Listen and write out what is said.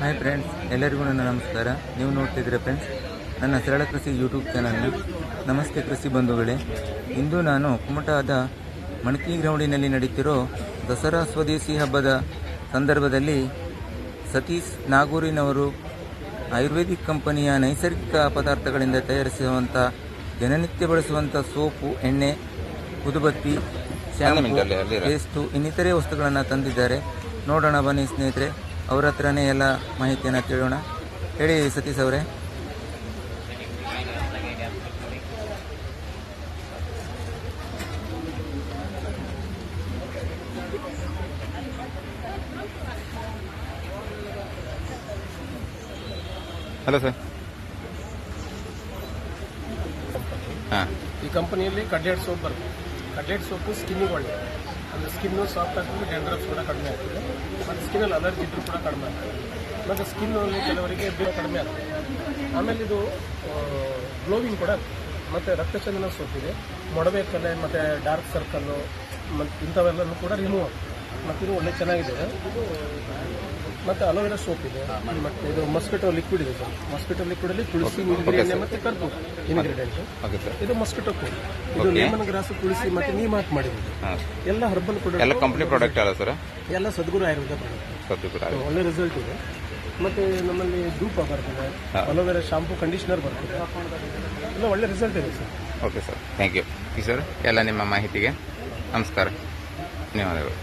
Hi friends ಎಲ್ಲರಿಗೂ ನನ್ನ ನಮಸ್ಕಾರ. ನೀವು ನೋಡ್ತಿದ್ದೀರಾ ಫ್ರೆಂಡ್ಸ್ ನನ್ನ ಸರಳ ಕೃಷಿ ಯೂಟ್ಯೂಬ್ ಚಾನಲ್ನ ನಮಸ್ತೆ ಕೃಷಿ ಬಂಧುಗಳೇ. ಇಂದು ನಾನು ಕುಮಟಾದ ಮಣಕಿ ಗ್ರೌಂಡಿನಲ್ಲಿ ನಡೀತಿರೋ ದಸರಾ ಸ್ವದೇಶಿ ಹಬ್ಬದ ಸಂದರ್ಭದಲ್ಲಿ ಸತೀಶ್ ನಾಗೂರಿನವರು ಆಯುರ್ವೇದಿಕ್ ಕಂಪನಿಯ ನೈಸರ್ಗಿಕ ಪದಾರ್ಥಗಳಿಂದ ತಯಾರಿಸುವಂಥ ದಿನನಿತ್ಯ ಬಳಸುವಂಥ ಸೋಪು ಎಣ್ಣೆ ಉದುಬತ್ತಿ ಶಾಂಪು ಪೇಸ್ಟು ಇನ್ನಿತರೆ ವಸ್ತುಗಳನ್ನು ತಂದಿದ್ದಾರೆ. ನೋಡೋಣ ಬನ್ನಿ ಸ್ನೇಹಿತರೆ. ಅವ್ರ ಹತ್ರನೇ ಎಲ್ಲ ಮಾಹಿತಿಯನ್ನು ಕೇಳೋಣ. ಹೇಳಿ ಸತೀಶ್ ಅವರೇ. Hello sir. ಹಾಂ ಈ ಕಂಪನಿಯಲ್ಲಿ ಕಡ್ಲೆಟ್ ಸೋಪ್ ಬರುತ್ತೆ. ಕಡ್ಲೆಟ್ ಸೋಪು ಸ್ಕಿನ್ನಿಗೆ ಒಳ್ಳೆ ಅಂದರೆ ಸ್ಕಿನ್ನು ಸಾಫ್ಟ್ ಆಗ್ತದೆ ಡ್ಯಾಂಡ್ರಫ್ ಕೂಡ ಕಡಿಮೆ ಆಗ್ತದೆ. ಮತ್ತು ಸ್ಕಿನ್ನಲ್ಲಿ ಅಲರ್ಜಿ ಇದ್ರೂ ಕೂಡ ಕಡಿಮೆ ಆಗ್ತದೆ. ಮತ್ತು ಸ್ಕಿನ್ನಲ್ಲಿ ಕೆಲವರಿಗೆ ಬೇಗ ಕಡಿಮೆ ಆಗ್ತದೆ. ಆಮೇಲೆ ಇದು ಗ್ಲೋವಿಂಗ್ ಕೂಡ ಮತ್ತು ರಕ್ತಚಂದನ ಸೋಪಿದೆ ಮೊಡವೆ ಕಲೆ ಮತ್ತು ಡಾರ್ಕ್ ಸರ್ಕಲ್ಲು ಮತ್ತು ಇಂಥವೆಲ್ಲನೂ ಕೂಡ ರಿಮೂವ್ ಆಗ್ತದೆ. ಮತ್ತು ಇದು ಒಳ್ಳೆ ಚೆನ್ನಾಗಿದೆ. ಇದು ಮತ್ತು ಅಲೋವೆರಾ ಸೋಪ್ ಇದೆ. ಮತ್ತೆ ಇದು ಮಸ್ಕಿಟೋ ಲಿಕ್ವಿಡ್ ಇದೆ ಸರ್. ಮಸ್ಕಿಟೋ ಲಿಕ್ವಿಡಲ್ಲಿ ತುಳಸಿ ನೀಲಗಿರಿ ಎಣ್ಣೆ ಮತ್ತೆ ಕರ್ಪೂರ ಇನ್ಗ್ರೀಡಿಯೆಂಟ್ ಇದು ಮಸ್ಕಿಟೋ ಕೋಲ್ ಇದು ಲೆಮನ್ ಗ್ರಾಸ್ ತುಳಸಿ ಮತ್ತೆ ನೀಮ್ ಹಾಕಿ ಮಾಡಿರೋದು. ಎಲ್ಲ ಹರ್ಬಲ್ ಎಲ್ಲ ಪ್ರಾಡಕ್ಟ್ ಕಂಪ್ನಿ ಪ್ರಾಡಕ್ಟ್ ಅಲ್ಲ ಸರ್ ಎಲ್ಲ ಸದ್ಗುರು ಆಯುರ್ವೇದ ಪ್ರಾಡಕ್ಟ್ ಒಳ್ಳೆ ರಿಸಲ್ಟ್ ಇದೆ. ಮತ್ತೆ ನಮ್ಮಲ್ಲಿ ಧೂಪ ಬರ್ತದೆ ಅಲೋವೆರಾ ಶಾಂಪೂ ಕಂಡೀಷನರ್ ಬರ್ತದೆ. ಎಲ್ಲ ಒಳ್ಳೆ ರಿಸಲ್ಟ್ ಇದೆ sir. Okay sir thank you sir ಎಲ್ಲ ನಿಮ್ಮ ಮಾಹಿತಿಗೆ ನಮಸ್ಕಾರ. ಧನ್ಯವಾದಗಳು.